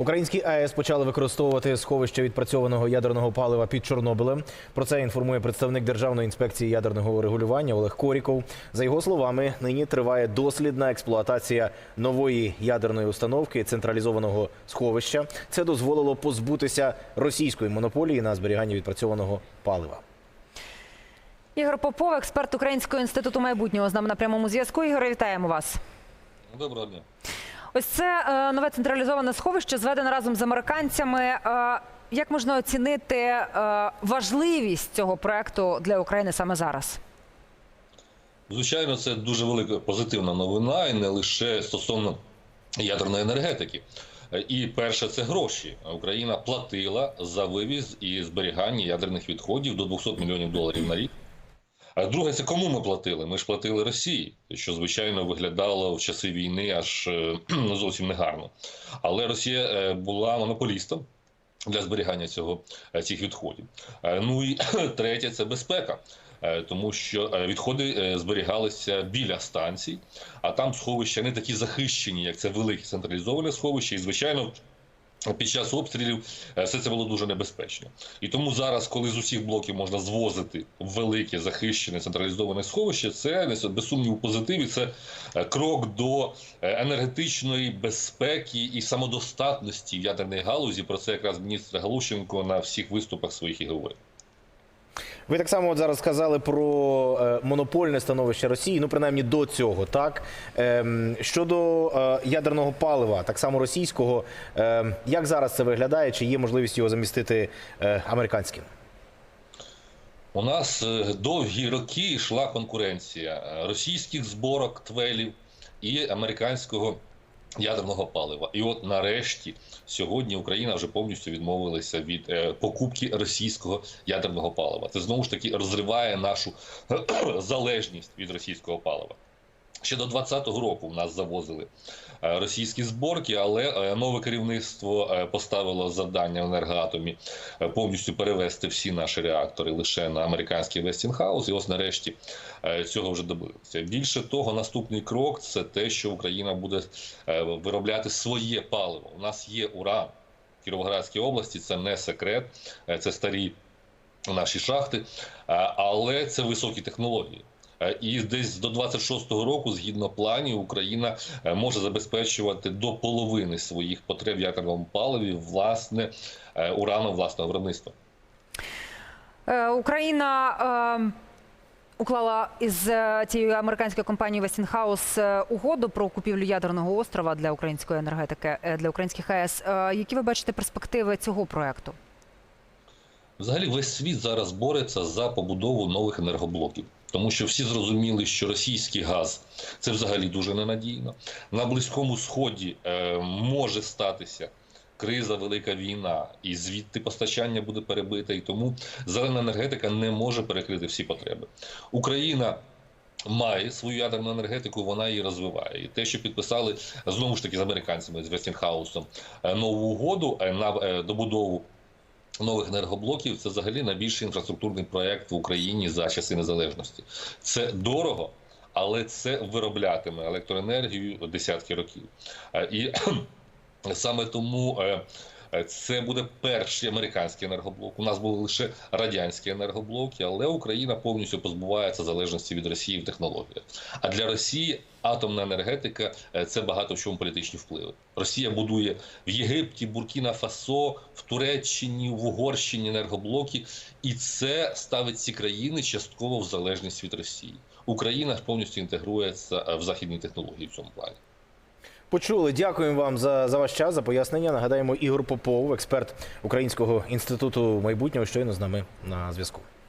Українські АЕС почали використовувати сховище відпрацьованого ядерного палива під Чорнобилем. Про це інформує представник Державної інспекції ядерного регулювання Олег Коріков. За його словами, нині триває дослідна експлуатація нової ядерної установки централізованого сховища. Це дозволило позбутися російської монополії на зберігання відпрацьованого палива. Ігор Попов, експерт Українського інституту майбутнього, з нами на прямому зв'язку. Ігоре, вітаємо вас. Доброго дня. Ось це е, нове централізоване сховище, зведене разом з американцями. Е, як можна оцінити е, важливість цього проекту для України саме зараз? Звичайно, це дуже велика позитивна новина, і не лише стосовно ядерної енергетики. І перше це гроші. Україна платила за вивіз і зберігання ядерних відходів до 200 мільйонів доларів на рік. А друге, це кому ми платили? Ми ж платили Росії, що звичайно виглядало в часи війни аж е, ну, зовсім негарно. Але Росія е, була монополістом для зберігання цього е, цих відходів. Ну і третє це безпека. Тому що відходи зберігалися біля станцій, а там сховища не такі захищені, як це велике централізоване сховище. І звичайно, під час обстрілів е, все це було дуже небезпечно. І тому зараз, коли з усіх блоків можна звозити велике захищене централізоване сховище, це без сумніву позитив. І це е, крок до е, енергетичної безпеки і самодостатності в ядерної галузі. Про це якраз міністр Галущенко на всіх виступах своїх і говорить. Ви так само от зараз сказали про е, монопольне становище Росії, ну принаймні до цього, так ем, щодо е, ядерного палива, так само російського, ем, як зараз це виглядає? Чи є можливість його замістити е, американським? У нас довгі роки йшла конкуренція російських зборок твелів і американського ядерного палива. І от нарешті сьогодні Україна вже повністю відмовилася від е, покупки російського ядерного палива. Це знову ж таки розриває нашу залежність від російського палива. Ще до 2020 року в нас завозили е, російські зборки, але е, нове керівництво е, поставило завдання енергоатомі повністю перевести всі наші реактори лише на американський Westinghouse. І ось нарешті цього вже добилися. Більше того, наступний крок це те, що Україна буде виробляти своє паливо. У нас є уран в Кіровоградській області. Це не секрет, це старі наші шахти, але це високі технології. Е, І десь до 26-го року, згідно планів, Україна е, може забезпечувати до половини своїх потреб в ядерному паливі власне е, ураном власного виробництва. Україна е, уклала із цією американською компанією Westinghouse угоду про купівлю ядерного острова для української енергетики для українських АЕС. Е, які ви бачите перспективи цього проекту? Взагалі, весь світ зараз бореться за побудову нових енергоблоків. Тому що всі зрозуміли, що російський газ це взагалі дуже ненадійно. На Близькому Сході е, може статися криза, велика війна, і звідти постачання буде перебите. І тому зелена енергетика не може перекрити всі потреби. Україна. Має свою ядерну енергетику, вона її розвиває. І те, що підписали знову ж таки з американцями з Вестінхаусом е, нову угоду е, на е, добудову нових енергоблоків це взагалі найбільший інфраструктурний проект в Україні за часи незалежності. Це дорого, але це вироблятиме електроенергію десятки років. Е, І саме тому. Е, Це буде перший американський енергоблок. У нас були лише радянські енергоблоки, але Україна повністю позбувається залежності від Росії в технологіях. А для Росії атомна енергетика е, це багато в чому політичні впливи. Росія будує в Єгипті, Буркіна Фасо, в Туреччині, в Угорщині енергоблоки, і це ставить ці країни частково в залежність від Росії. Україна повністю інтегрується е, в західні технології в цьому плані. Почули. Дякуємо вам за, за ваш час, за пояснення. Нагадаємо, Ігор Попов, експерт Українського інституту майбутнього, щойно з нами на зв'язку.